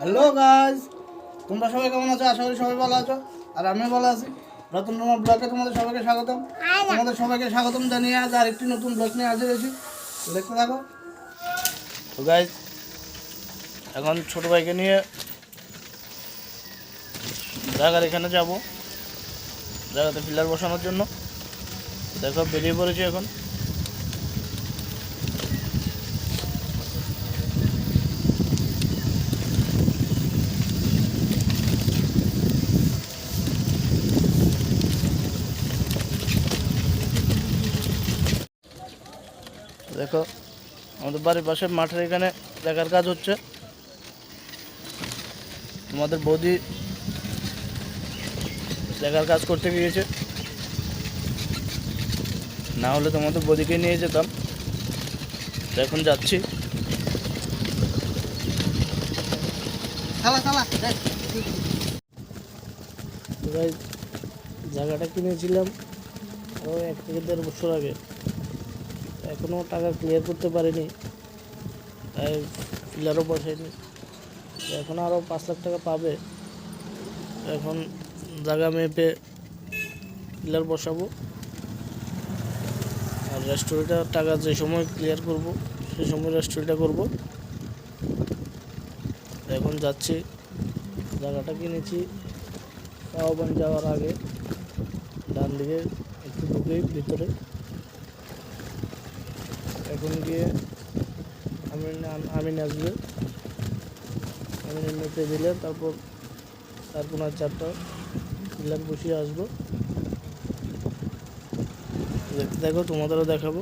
Hello guys তোমরা সবাই কেমন আছো? আশা করি সবাই ভালো আছো। আর আমিও ভালো আছি। নতুন তোমার ব্লগে তোমাদের সবাইকে স্বাগতম। তোমাদের সবাইকে স্বাগতম জানিয়ে আজ আর একটি নতুন ব্লগ নিয়ে হাজির হয়েছি। দেখতে থাকো। তো গাইজ এখন ছোট ভাইকে নিয়ে জায়গার এখানে যাব। জায়গাতে পিলার বসানোর জন্য। দেখো বেরিয়ে পড়েছি এখন। দেখো আমাদের বাড়ির পাশে মাঠের এখানে দেখার কাজ হচ্ছে। তোমাদের বৌদি দেখার কাজ করতে গিয়েছে। না হলে তোমাদের বৌদিকে নিয়ে যেতাম। এখন যাচ্ছি। জায়গাটা কিনেছিলাম ও এক থেকে দেড় বছর আগে। এখনও টাকা ক্লিয়ার করতে পারিনি। তাই ফিলারও বসাইনি। এখন আরও পাঁচ লাখ টাকা পাবে। এখন জায়গা মেপে ফিলার বসাবো। আর রেস্টুরেন্টটা টাকা যে সময় ক্লিয়ার করব সেই সময় রেস্টুরেন্টটা করব। এখন যাচ্ছি। জায়গাটা কিনেছি। কাওয়াবান যাওয়ার আগে ডান দিকে একটু ঢুকেই ভিতরে। এখন গিয়ে আমি আমিন আসবে আমিনের মেপে দিলে তারপর তারপর আর চারটা পিলার বসিয়ে আসব। দেখতে দেখো, তোমাদেরও দেখাবো।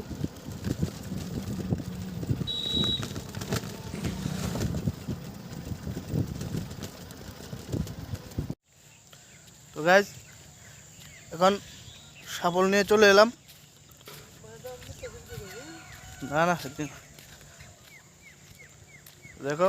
তো গাইজ এখন শাবল নিয়ে চলে এলাম। না না সেদিন। দেখো।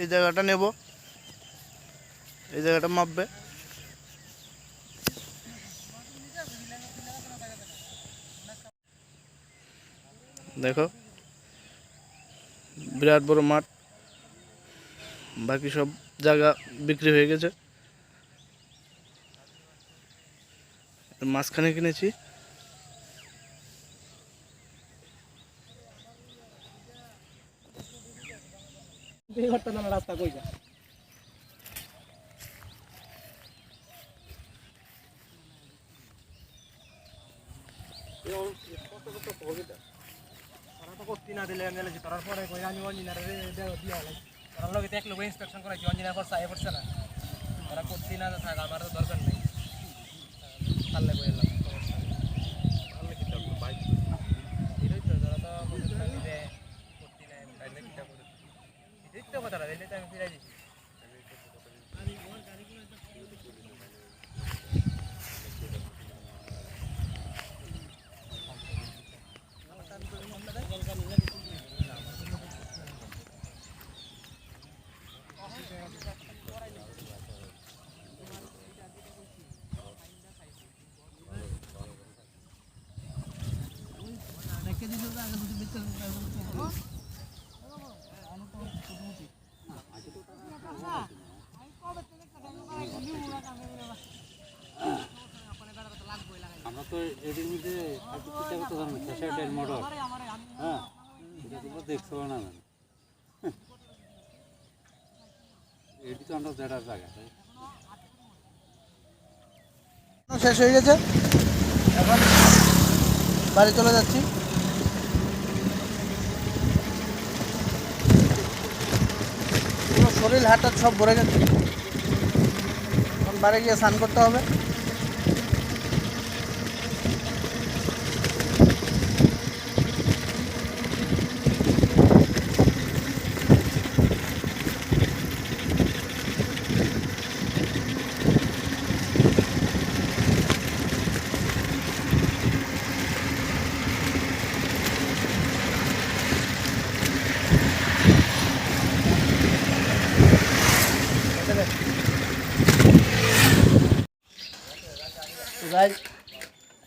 এই জায়গাটা নেব। এই জায়গাটা মাপবে। দেখো, বিরাট বড় মাঠ। বাকি সব জায়গা বিক্রি হয়ে গেছে। মাঝখানে কিনেছি। রাস্তা কই যা তারা তো করতে না দিলে গেলে তারার পরে কই আনি অঞ্জিনার দিয়া হলাই তারা লগে দেখ লোক ইন্সপেকশন করাইছি অঞ্জিনা করছে আয় পড়ছে না তারা করতে না থাক আমার তো দরকার নেই পারলে কই এলাম সমস্যা নেই পারলে কি করব বাইক এটাই তো তারা তো মনে করেন যে করতে নাই তাইলে কিটা করে এটাই তো কথাটা দিলে তো আমি ফিরাই দিছি আমরা তো এটির মধ্যে করতে মোটর হ্যাঁ এটা তোমরা দেখছ না এটি তো আমরা দেড়ার জায়গা, তাই শেষ হয়ে গেছে। এখন বাড়ি চলে যাচ্ছি। শরীর হাত সব ভরে গেছে। এখন গিয়ে স্নান করতে হবে। গাইজ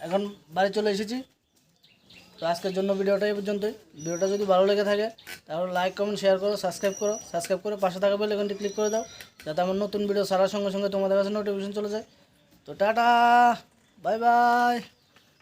এখন বাড়ি চলে এসেছি। তো আজকের জন্য ভিডিওটা এই পর্যন্তই। ভিডিওটা যদি ভালো লেগে থাকে, তাহলে লাইক কমেন্ট শেয়ার করো সাবস্ক্রাইব করো। সাবস্ক্রাইব করে পাশে থাকা বেল এখানটি ক্লিক করে দাও, যাতে আমার নতুন ভিডিও ছাড়ার সঙ্গে সঙ্গে তোমাদের কাছে নোটিফিকেশন চলে যায়। তো টাটা বাই বাই